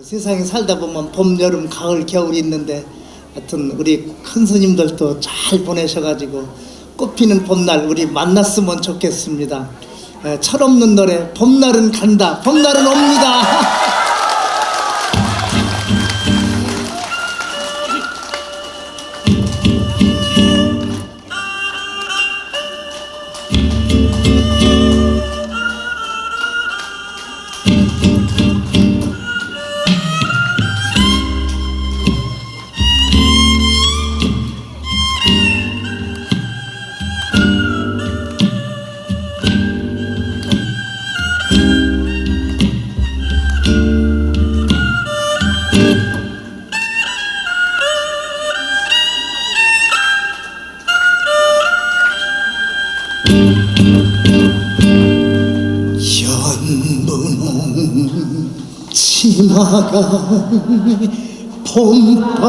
세상에 살다 보면 봄, 여름, 가을, 겨울이 있는데 하여튼 우리 큰 스님들도 잘 보내셔가지고 꽃피는 봄날 우리 만났으면 좋겠습니다. 에, 철없는 노래 봄날은 간다 봄날은 옵니다. 치마가 봄바람에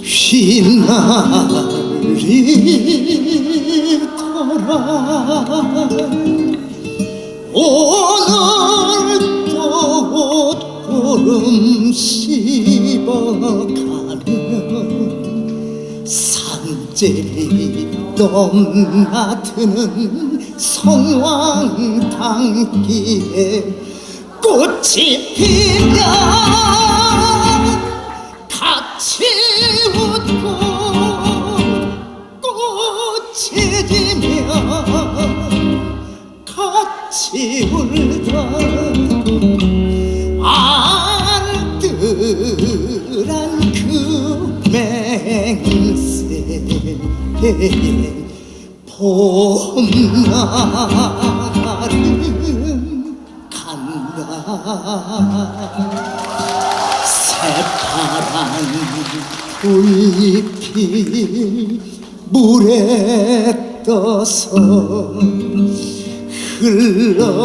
휘날리더라 오늘도 옷구름 씹어가며 산재리 넘나드는 성황당길에 꽃이 피면 같이 웃고 꽃이 지면 같이 울던 알뜰한 그 맹세 봄날은 간다 새파란 불잎이 물에 떠서 흘러가더라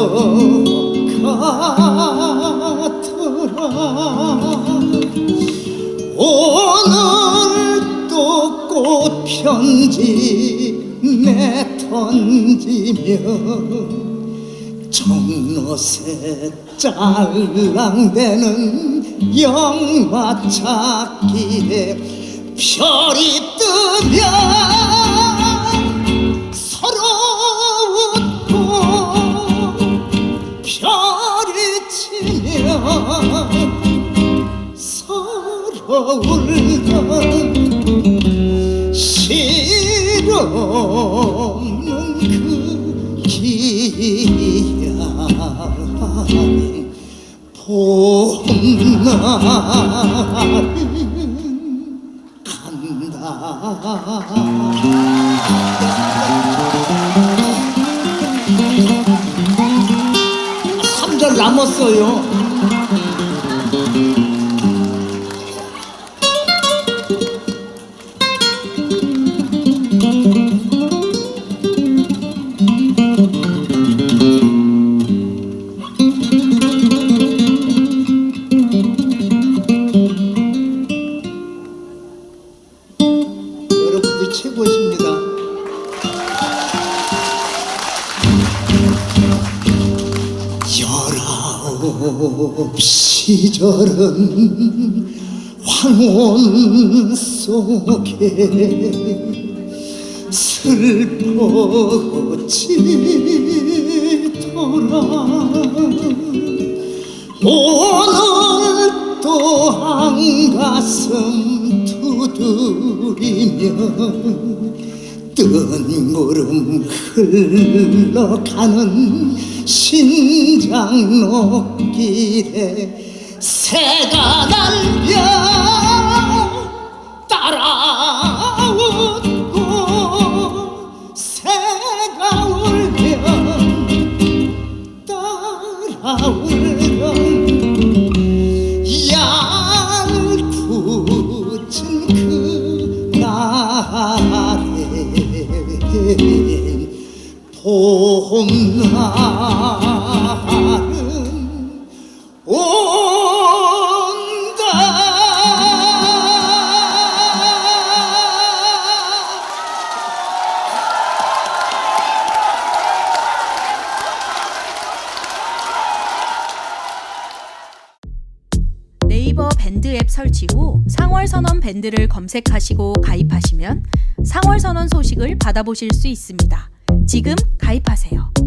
오늘 또 꽃 편지 내 던지며 정로새 짤랑대는 영마찾기에 별이 뜨면 서로 웃고 별이 치면 서로 울던 실 없는 그 기약 봄날은 간다 3절 남았어요 최고십니다. 열아홉 시절은 황혼 속에 슬퍼지더라 오늘 또 한 가슴 두드리며 뜬구름 흘러가는 신장로길에 새가 날려 따라오 그날에 봄날 설치 후 상월선언 밴드를 검색하시고 가입하시면 상월선언 소식을 받아보실 수 있습니다. 지금 가입하세요.